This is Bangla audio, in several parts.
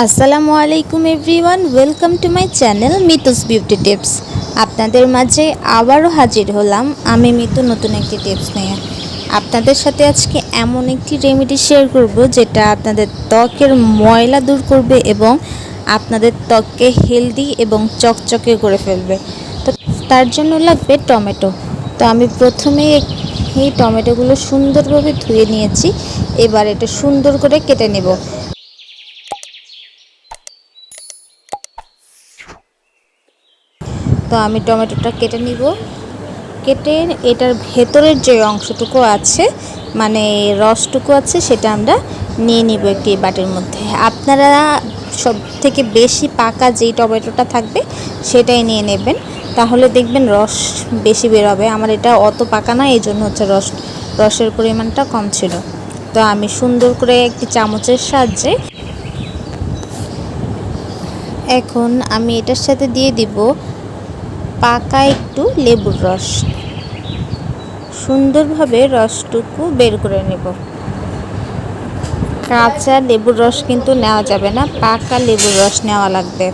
আসসালামু আলাইকুম everyone, welcome to my channel Mitu's beauty tips. আপনাদের মাঝে আবারও হাজির হলাম আমি মিতু নতুন একটি টিপস নিয়ে। আপনাদের সাথে আজকে এমন একটি রেমেডি শেয়ার করব যেটা আপনাদের ত্বকের ময়লা দূর করবে এবং আপনাদের ত্বককে হেলদি এবং চকচকে করে ফেলবে। তো তার জন্য লাগবে টমেটো। তো আমি প্রথমেই এই টমেটোগুলো সুন্দরভাবে ধুয়ে নিয়েছি। এবার এটা সুন্দর করে কেটে নেব। তো আমি টমেটোটা কেটে নিব। কেটে এটার ভেতরের যে অংশটুকু আছে মানে রসটুকু আছে, সেটা আমরা নিয়ে নিব একটি বাটির মধ্যে। আপনারা সব থেকে বেশি পাকা যেই টমেটোটা থাকবে, সেটাই নিয়ে নেবেন। তাহলে দেখবেন রস বেশি বেরোবে। আমার এটা অত পাকা না এই জন্য হচ্ছে রস, রসের পরিমাণটা কম ছিল। তো আমি সুন্দর করে একটি চামচের সাহায্যে এখন আমি এটার সাথে দিয়ে দিব পাকা একটু লেবুর রস। সুন্দরভাবে রসটুকু বের করে নেব। কাঁচা লেবুর রস কিন্তু নেওয়া যাবে না, পাকা লেবুর রস নেওয়া লাগবে।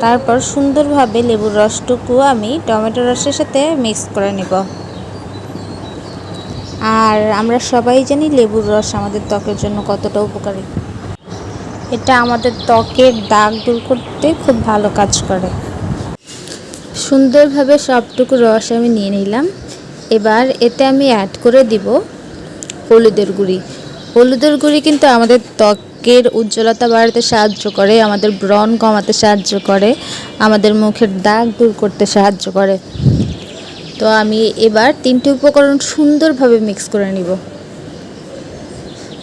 তারপর সুন্দরভাবে লেবুর রসটুকু আমি টমেটো রসের সাথে মিক্স করে নেব। আর আমরা সবাই জানি লেবুর রস আমাদের ত্বকের জন্য কতটা উপকারী। এটা আমাদের ত্বকের দাগ দূর করতে খুব ভালো কাজ করে। সুন্দরভাবে সবটুকু রস আমি নিয়ে নিলাম। এবার এতে আমি অ্যাড করে দিব হলুদের গুঁড়ি। হলুদের গুঁড়ি কিন্তু আমাদের ত্বকের উজ্জ্বলতা বাড়াতে সাহায্য করে, আমাদের ব্রণ কমাতে সাহায্য করে, আমাদের মুখের দাগ দূর করতে সাহায্য করে। তো আমি এবার তিনটি উপকরণ সুন্দরভাবে মিক্স করে নিব।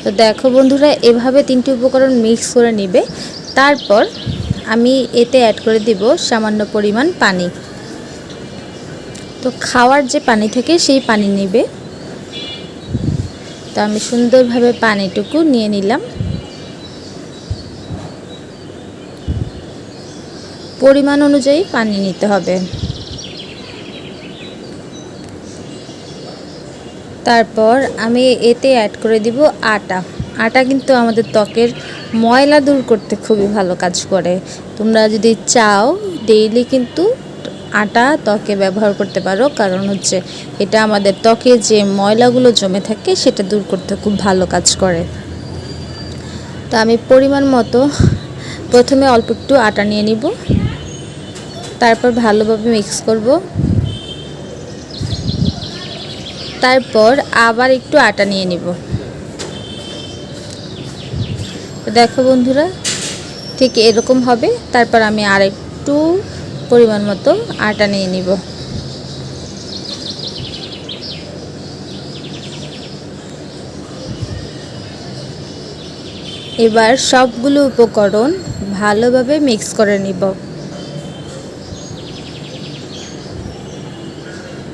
তো দেখো বন্ধুরা, এভাবে তিনটি উপকরণ মিক্স করে নিবে। তারপর আমি এতে অ্যাড করে দিব সামান্য পরিমাণ পানি। তো খাওয়ার যে পানি থাকে সেই পানি নেবে। তো আমি সুন্দরভাবে পানিটুকু নিয়ে নিলাম। পরিমাণ অনুযায়ী পানি নিতে হবে। তারপর আমি এতে অ্যাড করে দিব আটা। আটা কিন্তু আমাদের ত্বকের ময়লা দূর করতে খুবই ভালো কাজ করে। তোমরা যদি চাও ডেইলি কিন্তু আটা ত্বকে ব্যবহার করতে পারো। কারণ হচ্ছে এটা আমাদের ত্বকে যে ময়লাগুলো জমে থাকে, সেটা দূর করতে খুব ভালো কাজ করে। তো আমি পরিমাণ মতো প্রথমে অল্প একটু আটা নিয়ে নিব। তারপর ভালোভাবে মিক্স করব। তারপর আবার একটু আটা নিয়ে নিব তো দেখো বন্ধুরা, ঠিক এরকম হবে। তারপর আমি আর একটু পরিমাণ মতো আটা নিয়ে নিব। এবার সবগুলো উপকরণ ভালোভাবে মিক্স করে নিব।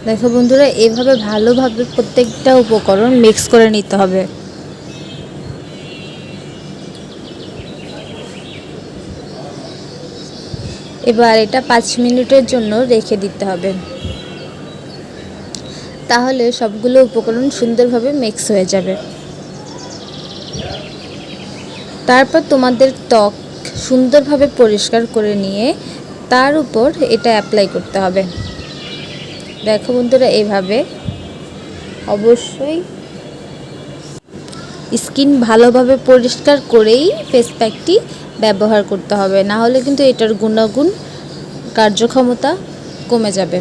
দেখো বন্ধুরা, এভাবে ভালোভাবে প্রত্যেকটা উপকরণ মিক্স করে নিতে হবে। এবার এটা পাঁচ মিনিটের জন্য রেখে দিতে হবে। তাহলে সবগুলো উপকরণ সুন্দরভাবে মিক্স হয়ে যাবে। তারপর তোমাদের ত্বক সুন্দরভাবে পরিষ্কার করে নিয়ে তার উপর এটা অ্যাপ্লাই করতে হবে। দেখো বন্ধুরা, এভাবে অবশ্যই স্কিন ভালোভাবে পরিষ্কার করেই ফেস প্যাকটি ব্যবহার করতে হবে। না হলে কিন্তু এটার গুণাগুণ, কার্যক্ষমতা কমে যাবে।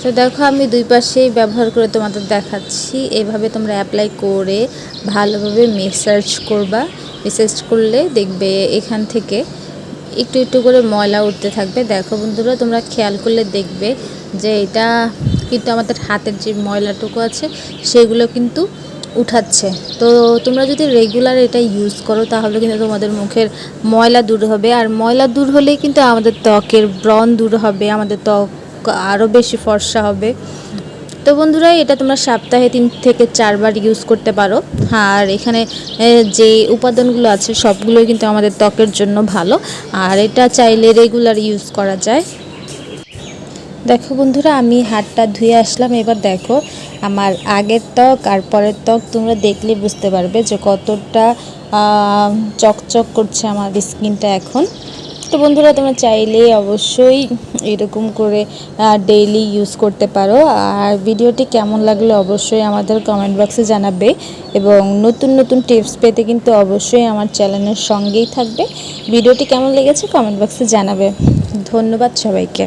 তো দেখো, আমি দুই পাশেই ব্যবহার করে তোমাদের দেখাচ্ছি। এভাবে তোমরা অ্যাপ্লাই করে ভালোভাবে মেসাজ করবা। মেসাজ করলে দেখবে এখান থেকে একটু একটু করে ময়লা উঠতে থাকবে। দেখো বন্ধুরা, তোমরা খেয়াল করলে দেখবে যে এটা কিন্তু আমাদের হাতের যে ময়লাটুকু আছে, সেগুলো কিন্তু উঠাচ্ছে। তো তোমরা যদি রেগুলার এটা ইউজ করো, তাহলে কিন্তু তোমাদের মুখের ময়লা দূর হবে। আর ময়লা দূর হলেই কিন্তু আমাদের ত্বকের ব্রণ দূর হবে, আমাদের ত্বক আরও বেশি ফর্সা হবে। তো বন্ধুরা, এটা তোমরা সপ্তাহে তিন থেকে চারবার ইউজ করতে পারো। আর এখানে যে উপাদানগুলো আছে, সবগুলোই কিন্তু আমাদের ত্বকের জন্য ভালো। আর এটা চাইলে রেগুলার ইউজ করা যায়। দেখো বন্ধুরা, আমি হাতটা ধুয়ে আসলাম। এবার দেখো আমার আগের ত্বক আর পরের ত্বক তোমরা দেখলে বুঝতে পারবে যে কতটা চকচক করছে আমার স্কিনটা এখন। তো বন্ধুরা, তোমরা চাইলে অবশ্যই এরকম করে ডেইলি ইউজ করতে পারো। আর ভিডিওটি কেমন লাগল অবশ্যই আমাদের কমেন্ট বক্সে জানাবে। এবং নতুন নতুন টিপস পেতে কিন্তু অবশ্যই আমার চ্যানেলের সঙ্গেই থাকবে। ভিডিওটি কেমন লেগেছে কমেন্ট বক্সে জানাবে। ধন্যবাদ সবাইকে।